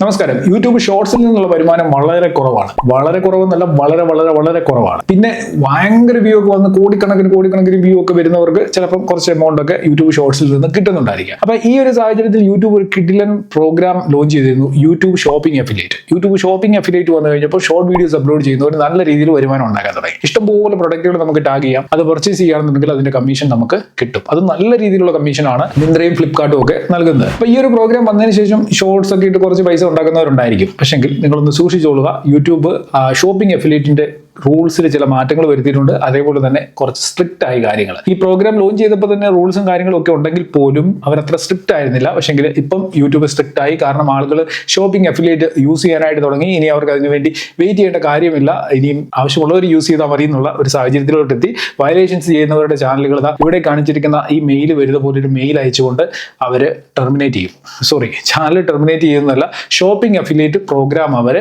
നമസ്കാരം. യൂട്യൂബ് ഷോർട്സിൽ നിന്നുള്ള വരുമാനം വളരെ കുറവാണ്. വളരെ കുറവെന്നല്ല വളരെ വളരെ വളരെ കുറവാണ്. പിന്നെ ഭയങ്കര വ്യൂ ഒക്കെ വന്ന് കോടിക്കണക്കിന് കോടിക്കണക്കിന് വ്യൂ ഒക്കെ വരുന്നവർക്ക് ചിലപ്പം കുറച്ച് എമൗണ്ട് ഒക്കെ യൂട്യൂബ് ഷോർട്സിൽ നിന്ന് കിട്ടുന്നുണ്ടായിരിക്കും. അപ്പൊ ഈ ഒരു സാഹചര്യത്തിൽ യൂട്യൂബ് ഒരു കിഡിലൻ പ്രോഗ്രാം ലോഞ്ച് ചെയ്തിരുന്നു YouTube shopping affiliate YouTube shopping affiliate വന്നു കഴിഞ്ഞപ്പോൾ ഷോർട്ട് വീഡിയോസ് അപ്ലോഡ് ചെയ്യുന്നവർ നല്ല രീതിയിൽ വരുമാനം ഉണ്ടാക്കാൻ തുടങ്ങി. ഇഷ്ടംപോലെ പ്രൊഡക്റ്റുകൾ നമുക്ക് ടാഗ് ചെയ്യാം. അത് പർച്ചേസ് ചെയ്യുകയാണെന്നുണ്ടെങ്കിൽ അതിന്റെ കമ്മീഷൻ നമുക്ക് കിട്ടും. അത് നല്ല രീതിയിലുള്ള കമ്മീഷനാണ് മിന്ത്രയും ഫ്ലിപ്കാർട്ടും ഒക്കെ നൽകുന്നത്. അപ്പൊ ഈ ഒരു പ്രോഗ്രാം വന്നതിന് ശേഷം ഷോർട്സ് ഒക്കെ ഇട്ട് കുറച്ച് പൈസ ഉണ്ടാക്കുന്നവരുണ്ടായിരിക്കും. പക്ഷെങ്കിൽ നിങ്ങളൊന്ന് സൂക്ഷിച്ചോളുക യൂട്യൂബ് ഷോപ്പിംഗ് അഫിലിയേറ്റിന്റെ റൂൾസിൽ ചില മാറ്റങ്ങൾ വരുത്തിയിട്ടുണ്ട്. അതേപോലെ തന്നെ കുറച്ച് സ്ട്രിക്റ്റ് ആയി കാര്യങ്ങൾ ഈ പ്രോഗ്രാം ലോഞ്ച് ചെയ്തപ്പോൾ തന്നെ റൂൾസും കാര്യങ്ങളും ഒക്കെ ഉണ്ടെങ്കിൽ പോലും അവർ അത്ര സ്ട്രിക്റ്റ് ആയിരുന്നില്ല. പക്ഷെങ്കിൽ ഇപ്പം യൂട്യൂബ് സ്ട്രിക്റ്റ് ആയി. കാരണം ആളുകൾ ഷോപ്പിംഗ് അഫിലിയേറ്റ് യൂസ് ചെയ്യാനായിട്ട് തുടങ്ങി. ഇനി അവർക്ക് അതിന് വേണ്ടി വെയിറ്റ് ചെയ്യേണ്ട കാര്യമില്ല. ഇനിയും ആവശ്യമുള്ളവർ യൂസ് ചെയ്താൽ മതി എന്നുള്ള ഒരു സാഹചര്യത്തിലോട്ട് എത്തി. വയലേഷൻസ് ചെയ്യുന്നവരുടെ ചാനലുകൾ ഇവിടെ കാണിച്ചിരിക്കുന്ന ഈ മെയിൽ വരുന്ന പോലെ ഒരു മെയിൽ അയച്ചുകൊണ്ട് അവർ ടെർമിനേറ്റ് ചെയ്യും. സോറി ചാനൽ ടെർമിനേറ്റ് ചെയ്യുന്നതല്ല ഷോപ്പിംഗ് അഫിലിയേറ്റ് പ്രോഗ്രാം അവർ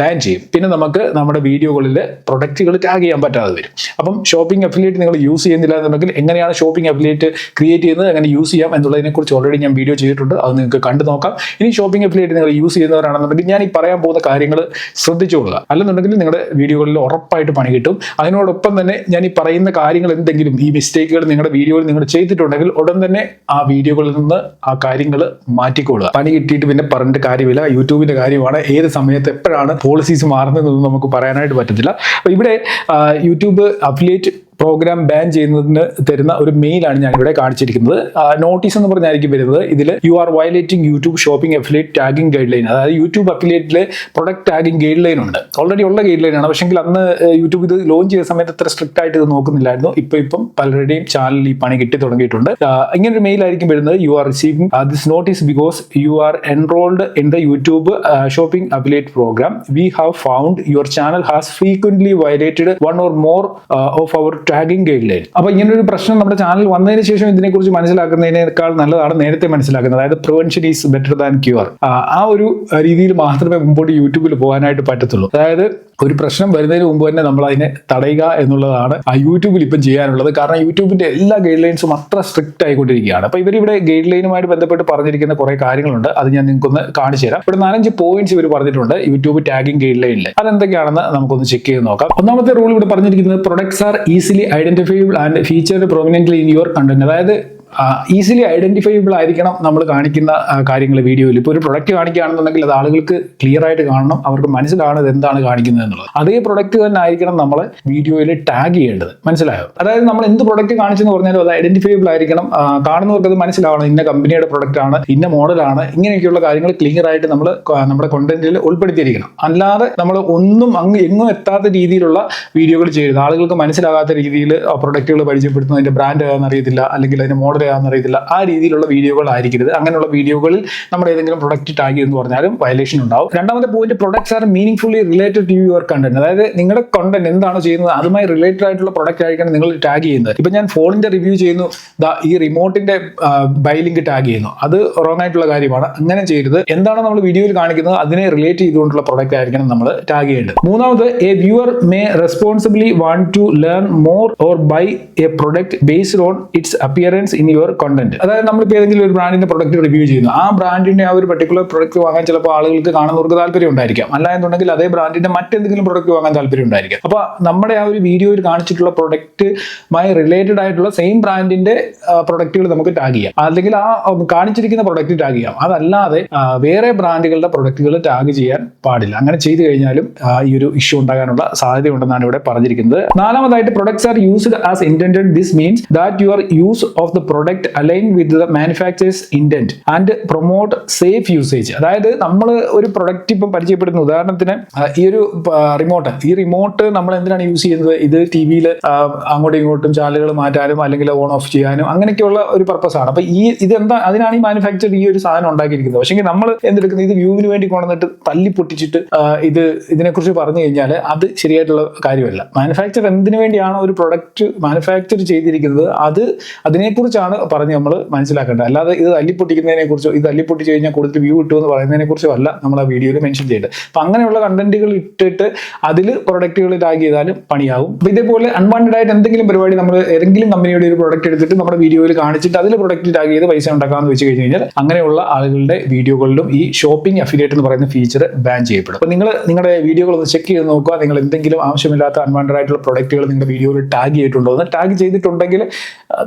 ബാൻ ചെയ്യും. പിന്നെ നമുക്ക് നമ്മുടെ വീഡിയോകളിൽ പ്രൊഡക്റ്റുകൾ ടാഗ് ചെയ്യാൻ പറ്റാതെ വരും. അപ്പം ഷോപ്പിംഗ് അഫിലിയേറ്റ് നിങ്ങൾ യൂസ് ചെയ്യുന്നില്ല എന്നുണ്ടെങ്കിൽ എങ്ങനെയാണ് ഷോപ്പിംഗ് അഫിലിയേറ്റ് ക്രിയേറ്റ് ചെയ്യുന്നത് എങ്ങനെ യൂസ് ചെയ്യാം എന്നുള്ളതിനെക്കുറിച്ച് ഓൾറെഡി ഞാൻ വീഡിയോ ചെയ്തിട്ടുണ്ട്. അത് നിങ്ങൾക്ക് കണ്ടു നോക്കാം. ഇനി ഷോപ്പിംഗ് അഫിലിയേറ്റ് നിങ്ങൾ യൂസ് ചെയ്യുന്നവരാണെന്നുണ്ടെങ്കിൽ ഞാൻ ഈ പറയാൻ പോകുന്ന കാര്യങ്ങൾ ശ്രദ്ധിച്ചുകൊള്ളുക. അല്ലെന്നുണ്ടെങ്കിൽ നിങ്ങളുടെ വീഡിയോകളിൽ ഉറപ്പായിട്ട് പണി കിട്ടും. അതിനോടൊപ്പം തന്നെ ഞാൻ ഈ പറയുന്ന കാര്യങ്ങൾ എന്തെങ്കിലും ഈ മിസ്റ്റേക്കുകൾ നിങ്ങളുടെ വീഡിയോയിൽ നിങ്ങൾ ചെയ്തിട്ടുണ്ടെങ്കിൽ ഉടൻ തന്നെ ആ വീഡിയോകളിൽ നിന്ന് ആ കാര്യങ്ങൾ മാറ്റിക്കൊള്ളുക. പണി കിട്ടിയിട്ട് പിന്നെ പറഞ്ഞിട്ട് കാര്യമില്ല. യൂട്യൂബിന്റെ കാര്യമാണ്. ഏത് സമയത്ത് എപ്പോഴാണ് പോളിസീസ് മാറുന്നതെന്ന് നമുക്ക് പറയാനായിട്ട് പറ്റത്തില്ല. അപ്പൊ ഇവിടെ യൂട്യൂബ് അഫിലിയേറ്റ് പ്രോഗ്രാം ബാൻ ചെയ്യുന്നതിന് തരുന്ന ഒരു മെയിലാണ് ഞാൻ ഇവിടെ കാണിച്ചിരിക്കുന്നത്. നോട്ടീസ് എന്ന് പറഞ്ഞായിരിക്കും വരുന്നത്. ഇതിൽ you are violating YouTube shopping affiliate tagging guideline അതായത് യൂട്യൂബ് അഫിലേറ്റിലെ പ്രൊഡക്റ്റ് ടാഗിംഗ് ഗൈഡ് ലൈൻ ഉണ്ട്. ഓൾറെഡി ഉള്ള ഗൈഡ് ലൈൻ ആണ്. പക്ഷെങ്കിൽ അന്ന് യൂട്യൂബ് ഇത് ലോഞ്ച് ചെയ്ത സമയത്ത് അത്ര സ്ട്രിക്റ്റ് ആയിട്ട് ഇത് നോക്കുന്നില്ലായിരുന്നു. ഇപ്പൊ ഇപ്പം പലരുടെയും ചാനലിൽ ഈ പണി കിട്ടി തുടങ്ങിയിട്ടുണ്ട്. ഇങ്ങനെ ഒരു മെയിലായിരിക്കും വരുന്നത്. You are receiving this notice because you are enrolled in the YouTube shopping affiliate programme we have found your channel has frequently violated one or more of our tagging guide അപ്പൊ ഇങ്ങനെ ഒരു പ്രശ്നം നമ്മുടെ ചാനൽ വന്നതിന് ശേഷം ഇതിനെക്കുറിച്ച് മനസ്സിലാക്കുന്നതിനേക്കാൾ നല്ലതാണ് നേരത്തെ മനസ്സിലാക്കുന്നത്. അതായത് prevention is better than cure ആ ഒരു രീതിയിൽ മാത്രമേ മുമ്പോട്ട് യൂട്യൂബിൽ പോകാനായിട്ട് പറ്റത്തുള്ളൂ. അതായത് ഒരു പ്രശ്നം വരുന്നതിന് മുമ്പ് തന്നെ നമ്മൾ അതിനെ തടയുക എന്നുള്ളതാണ് ആ യൂട്യൂബിൽ ഇപ്പം ചെയ്യാനുള്ളത്. കാരണം യൂട്യൂബിന്റെ എല്ലാ ഗൈഡ് ലൈൻസും അത്ര സ്ട്രിക്റ്റ് ആയിക്കൊണ്ടിരിക്കുകയാണ്. അപ്പൊ ഇവരിവിടെ ഗൈഡ് ലൈനുമായിട്ട് ബന്ധപ്പെട്ട് പറഞ്ഞിരിക്കുന്ന കുറെ കാര്യങ്ങളുണ്ട്. അത് ഞാൻ നിങ്ങൾക്കൊന്ന് കാണിച്ചു തരാം. ഇവിടെ നാലഞ്ച് പോയിന്റ്സ് ഇവർ പറഞ്ഞിട്ടുണ്ട്. യൂട്യൂബ് ടാഗിംഗ് ഗൈഡ് ലൈനിൽ അതെന്തൊക്കെയാണെന്ന് നമുക്കൊന്ന് ചെക്ക് ചെയ്ത് നോക്കാം. ഒന്നാമത്തെ റൂൾ ഇവിടെ പറഞ്ഞിരിക്കുന്നത് products are easily identifiable and featured prominent in your content അതായത് ഈസിലി ഐഡന്റിഫൈബിൾ ആയിരിക്കണം നമ്മൾ കാണിക്കുന്ന കാര്യങ്ങൾ വീഡിയോയിൽ. ഇപ്പോൾ ഒരു പ്രൊഡക്റ്റ് കാണിക്കുകയാണെന്നുണ്ടെങ്കിൽ അത് ആളുകൾക്ക് ക്ലിയർ ആയിട്ട് കാണണം അവർക്ക് മനസ്സിലാണ് എന്താണ് കാണിക്കുന്നത് എന്നുള്ളത്. അതേ പ്രൊഡക്റ്റ് തന്നെ ആയിരിക്കണം നമ്മൾ വീഡിയോയിൽ ടാഗ് ചെയ്യേണ്ടത്. മനസ്സിലായോ? അതായത് നമ്മൾ എന്ത് പ്രൊഡക്റ്റ് കാണിച്ചെന്ന് പറഞ്ഞാലും അത് ഐഡന്റിഫൈബിൾ ആയിരിക്കണം. കാണുന്നവർക്ക് അത് മനസ്സിലാവണം. ഇന്ന കമ്പനിയുടെ പ്രൊഡക്റ്റ് ആണ് ഇന്ന മോഡലാണ് ഇങ്ങനെയൊക്കെയുള്ള കാര്യങ്ങൾ ക്ലിയർ ആയിട്ട് നമ്മൾ നമ്മുടെ കോണ്ടന്റിൽ ഉൾപ്പെടുത്തിയിരിക്കണം. അല്ലാതെ നമ്മൾ ഒന്നും അങ്ങ് എങ്ങും എത്താത്ത രീതിയിലുള്ള വീഡിയോകൾ ചെയ്യരുത് ആളുകൾക്ക് മനസ്സിലാകാത്ത രീതിയിൽ പ്രൊഡക്റ്റുകൾ പരിചയപ്പെടുത്തുന്നു അതിന്റെ ബ്രാൻഡ് ഏതാണെന്ന് അറിയത്തില്ല അല്ലെങ്കിൽ അതിന്റെ മോഡൽ ഏതാണെന്ന് അറിയത്തില്ല. ആ രീതിയിലുള്ള വീഡിയോകൾ ആയിരിക്കരുത് അങ്ങനെയുള്ള വീഡിയോകളിൽ നമ്മൾ ഏതെങ്കിലും പ്രൊഡക്റ്റ് ടാഗ് എന്ന് പറഞ്ഞാലും വയലേഷൻ ഉണ്ടാവും. രണ്ടാമത്തെ point products are meaning related to your content അതായത് നിങ്ങളുടെ കണ്ടന്റ് എന്താണ് ചെയ്യുന്നത് അതുമായി റിലേറ്റഡ് ആയിട്ടുള്ള പ്രൊഡക്റ്റ് ആയിരിക്കണം നിങ്ങൾ ടാഗ് ചെയ്യുന്നത്. ഇപ്പൊ ഞാൻ ഫോണിന്റെ റിവ്യൂ ചെയ്യുന്നു. ഈ റിമോട്ടിന്റെ ബൈ ലിങ്ക് ടാഗ് ചെയ്യുന്നു. അത് റോങ് ആയിട്ടുള്ള കാര്യമാണ്. അങ്ങനെ ചെയ്യരുത്. എന്താണോ നമ്മൾ വീഡിയോയിൽ കാണിക്കുന്നത്? അതിനെ റിലേറ്റ് ചെയ്തുകൊണ്ടുള്ള പ്രൊഡക്റ്റ് ആയിരിക്കണം നമ്മൾ ടാഗ് ചെയ്യേണ്ടത്. മൂന്നാമത് a viewer may responsibly want to learn more or buy a product based on its appearance in your content അതായത് നമ്മളിപ്പോൾ ഏതെങ്കിലും ഒരു ബ്രാൻഡിന്റെ പ്രൊഡക്റ്റ് റിവ്യൂ ചെയ്യുന്നു. ആ ബ്രാൻഡിന്റെ ആ ഒരു പർട്ടിക്കുലർ പ്രൊഡക്റ്റ് വാങ്ങാൻ ചിലപ്പോൾ ആളുകൾക്ക് കാണുന്നവർക്ക് താല്പര്യം ഉണ്ടായിരിക്കാം. അല്ല എന്നുണ്ടെങ്കിൽ അതേ ബ്രാൻഡിന്റെ മറ്റെന്തെങ്കിലും പ്രൊഡക്റ്റ് വാങ്ങാൻ താല്പര്യം ഉണ്ടായിരിക്കാം. അപ്പൊ നമ്മുടെ ആ ഒരു വീഡിയോയിൽ കാണിച്ചിട്ടുള്ള പ്രൊഡക്റ്റുമായി റിലേറ്റഡ് ആയിട്ടുള്ള സെയിം ബ്രാൻഡിന്റെ പ്രൊഡക്റ്റുകൾ നമുക്ക് ടാഗ് ചെയ്യാം. അല്ലെങ്കിൽ ആ കാണിച്ചിരിക്കുന്ന പ്രൊഡക്റ്റ് ടാഗ് ചെയ്യാം. അതല്ലാതെ വേറെ ബ്രാൻഡുകളുടെ പ്രൊഡക്റ്റുകൾ ടാഗ് ചെയ്യാൻ പാടില്ല. അങ്ങനെ ചെയ്തു കഴിഞ്ഞാലും ഈ ഒരു ഇഷ്യൂ ഉണ്ടാകാനുള്ള സാധ്യതയുണ്ടെന്നാണ് ഇവിടെ പറഞ്ഞിരിക്കുന്നത്. നാലാമതായിട്ട് products are used as intend this means that your use of the product align with the manufacturer's intent and promote safe usage അതായത് നമ്മൾ ഒരു പ്രൊഡക്റ്റ് ഇപ്പം പരിചയപ്പെടുന്ന ഉദാഹരണത്തിന് ഈ ഒരു റിമോട്ട് ഈ റിമോട്ട് നമ്മൾ എന്തിനാണ് യൂസ് ചെയ്യുന്നത്? ഇത് ടി വിയിൽ അങ്ങോട്ടും ഇങ്ങോട്ടും ചാനലുകൾ മാറ്റാനും അല്ലെങ്കിൽ ഓൺ ഓഫ് ചെയ്യാനും അങ്ങനെയൊക്കെയുള്ള ഒരു പർപ്പസ് ആണ്. അപ്പൊ ഈ ഇതെന്താ അതിനാണ് ഈ മാനുഫാക്ചർ ഈ ഒരു സാധനം ഉണ്ടാക്കിയിരിക്കുന്നത്. പക്ഷേ നമ്മൾ എന്തെടുക്കുന്നത് ഇത് വ്യൂവിന് വേണ്ടി കൊണ്ടുവന്നിട്ട് തല്ലി പൊട്ടിച്ചിട്ട് ഇത് ഇതിനെക്കുറിച്ച് പറഞ്ഞു കഴിഞ്ഞാൽ അത് ശരിയായിട്ടുള്ള കാര്യമല്ല. മാനുഫാക്ചർ എന്തിനു വേണ്ടിയാണ് ഒരു പ്രൊഡക്റ്റ് മാനുഫാക്ചർ ചെയ്തിരിക്കുന്നത്? അത് അതിനെക്കുറിച്ച് കുറിച്ചാണ് പറഞ്ഞ് നമ്മൾ മനസ്സിലാക്കേണ്ടത്. അല്ലാതെ ഇത് തല്ലിപ്പൊട്ടിക്കുന്നതിനെ കുറിച്ചോ ഇത് തല്ലിപ്പൊട്ടിച്ച് കഴിഞ്ഞാൽ കൂടുതൽ വ്യൂ കിട്ടുമെന്ന് പറയുന്നതിനെ കുറിച്ചോ അല്ല നമ്മൾ ആ വീഡിയോയിൽ മെൻഷൻ ചെയ്യേണ്ടത്. അപ്പം അങ്ങനെയുള്ള കണ്ടന്റുകൾ ഇട്ടിട്ട് അതിൽ പ്രൊഡക്റ്റുകൾ ടാഗ് ചെയ്താലും പണിയാവും. അപ്പൊ ഇതേപോലെ അൺവാണ്ടഡ് ആയിട്ട് എന്തെങ്കിലും പരിപാടി നമ്മൾ ഏതെങ്കിലും കമ്പനിയുടെ ഒരു പ്രൊഡക്റ്റ് എടുത്തിട്ട് നമ്മുടെ വീഡിയോയിൽ കാണിച്ചിട്ട് അതിൽ പ്രൊഡക്റ്റ് ടാഗ് ചെയ്ത് പൈസ ഉണ്ടാക്കാമെന്ന് വെച്ച് കഴിഞ്ഞ് കഴിഞ്ഞാൽ അങ്ങനെയുള്ള ആളുകളുടെ വീഡിയോകളിലും ഈ ഷോപ്പിംഗ് അഫിലിയേറ്റ് എന്ന് പറയുന്ന ഫീച്ചർ ബാൻ ചെയ്യപ്പെടും. അപ്പോൾ നിങ്ങൾ നിങ്ങളുടെ വീഡിയോകൾ ഒന്ന് ചെക്ക് ചെയ്ത് നോക്കുക. നിങ്ങൾ എന്തെങ്കിലും ആവശ്യമില്ലാത്ത അൺവാണ്ടഡ് ആയിട്ടുള്ള പ്രൊഡക്റ്റുകൾ നിങ്ങളുടെ വീഡിയോയിൽ ടാഗ് ചെയ്തിട്ടുണ്ടോ എന്ന്. ടാഗ് ചെയ്തിട്ടുണ്ടെങ്കിൽ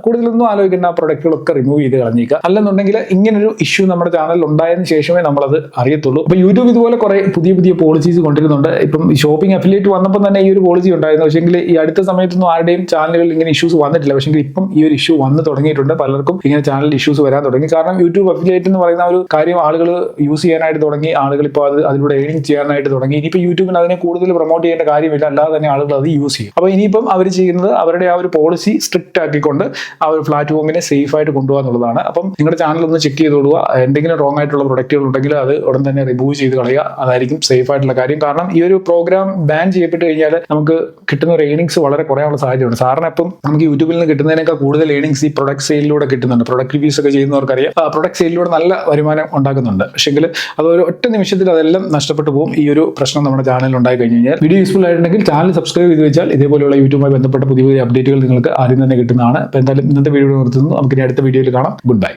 കൂടുതലൊന്നും ആലോചിക്കേണ്ട. ആ പ്രൊഡക്റ്റുകളൊക്കെ റിമൂവ് ചെയ്ത് കളഞ്ഞേക്കുക അല്ലെന്നുണ്ടെങ്കിൽ ഇങ്ങനൊരു ഇഷ്യൂ നമ്മുടെ ചാനലിൽ ഉണ്ടായതിന് ശേഷമേ നമ്മളത് അറിയത്തുള്ളൂ. അപ്പോൾ യൂട്യൂബ് ഇതുപോലെ കുറേ പുതിയ പുതിയ പോളിസീസ് കൊണ്ടിരുന്നുണ്ട്. ഇപ്പം ഷോപ്പിംഗ് അഫിലിയേറ്റ് വന്നപ്പോൾ തന്നെ ഈ ഒരു പോളിസി ഉണ്ടായിരുന്നു. പക്ഷേങ്കിൽ ഈ അടുത്ത സമയത്തൊന്നും ആരുടെയും ചാനലുകളിൽ ഇങ്ങനെ ഇഷ്യൂസ് വന്നിട്ടില്ല. പക്ഷേ ഇപ്പം ഈ ഒരു ഇഷ്യൂ വന്ന് തുടങ്ങിയിട്ടുണ്ട്. പലർക്കും ഇങ്ങനെ ചാനൽ ഇഷ്യൂസ് വരാൻ തുടങ്ങി. കാരണം യൂട്യൂബ് അഫിലിയേറ്റ് എന്ന് പറയുന്ന ഒരു കാര്യം ആളുകൾ യൂസ് ചെയ്യാനായിട്ട് തുടങ്ങി. ആളുകൾ ഇപ്പോൾ അത് അതിലൂടെ ഏണിംഗ് ചെയ്യാനായിട്ട് തുടങ്ങി. ഇനിയിപ്പോൾ യൂട്യൂബിന് അതിനെ കൂടുതൽ പ്രൊമോട്ട് ചെയ്യേണ്ട കാര്യമില്ല. അല്ലാതെ തന്നെ ആളുകൾ അത് യൂസ് ചെയ്യും. അപ്പോൾ ഇനിയിപ്പം അവർ ചെയ്യുന്നത് അവരുടെ ആ ഒരു പോളിസി സ്ട്രിക്റ്റ് ആക്കിക്കൊണ്ട് ആ ഒരു പ്ലാറ്റ്ഫോമിനെ സേഫ് ആയിട്ട് കൊണ്ടുപോകുക എന്നുള്ളതാണ്. അപ്പം നിങ്ങളുടെ ചാനൽ ഒന്ന് ചെക്ക് ചെയ്ത് കൊടുക്കുക എന്തെങ്കിലും റോങ് ആയിട്ടുള്ള പ്രൊഡക്റ്റുകൾ ഉണ്ടെങ്കിൽ അത് ഉടൻ തന്നെ റിമൂവ് ചെയ്ത് കളയുക. അതായിരിക്കും സേഫ് ആയിട്ടുള്ള കാര്യം. കാരണം ഈ ഒരു പ്രോഗ്രാം ബാൻ ചെയ്യപ്പെട്ട് കഴിഞ്ഞാൽ നമുക്ക് കിട്ടുന്ന ഒരു ഏണിങ്സ് വളരെ കുറയാനുള്ള സാധ്യതയുണ്ട് സാറിന് ഇപ്പം നമുക്ക് യൂട്യൂബിൽ നിന്ന് കിട്ടുന്നതിനേക്കാൾ കൂടുതൽ ഏണിങ്സ് ഈ പ്രൊഡക്റ്റ് സെയിലിലൂടെ കിട്ടുന്നുണ്ട്. പ്രൊഡക്റ്റ് റിവ്യൂസ് ഒക്കെ ചെയ്യുന്നവർക്കറിയാം. പ്രൊഡക്റ്റ് സെയിലിലൂടെ നല്ല വരുമാനം ഉണ്ടാക്കുന്നുണ്ട്. പക്ഷേങ്കിൽ അത് ഒരു ഒറ്റ നിമിഷത്തിൽ അതെല്ലാം നഷ്ടപ്പെട്ടു പോകും ഈ ഒരു പ്രശ്നം നമ്മുടെ ചാനലിൽ ഉണ്ടായി കഴിഞ്ഞു കഴിഞ്ഞാൽ. വീഡിയോ യൂസ്ഫുൾ ആയിട്ടുണ്ടെങ്കിൽ ചാനൽ സബ്സ്ക്രൈബ് ചെയ്ത് വെച്ചാൽ ഇതേപോലെയുള്ള യൂട്യൂബുമായി ബന്ധപ്പെട്ട പുതിയ പുതിയ അപ്ഡേറ്റുകൾ നിങ്ങൾക്ക് ആദ്യം തന്നെ കിട്ടുന്നതാണ്. അപ്പോൾ എന്തായാലും ഇന്നത്തെ വീഡിയോ നിർത്തുന്നു. നമുക്ക് ഇനി അടുത്ത വീഡിയോയിൽ കാണാം. Good bye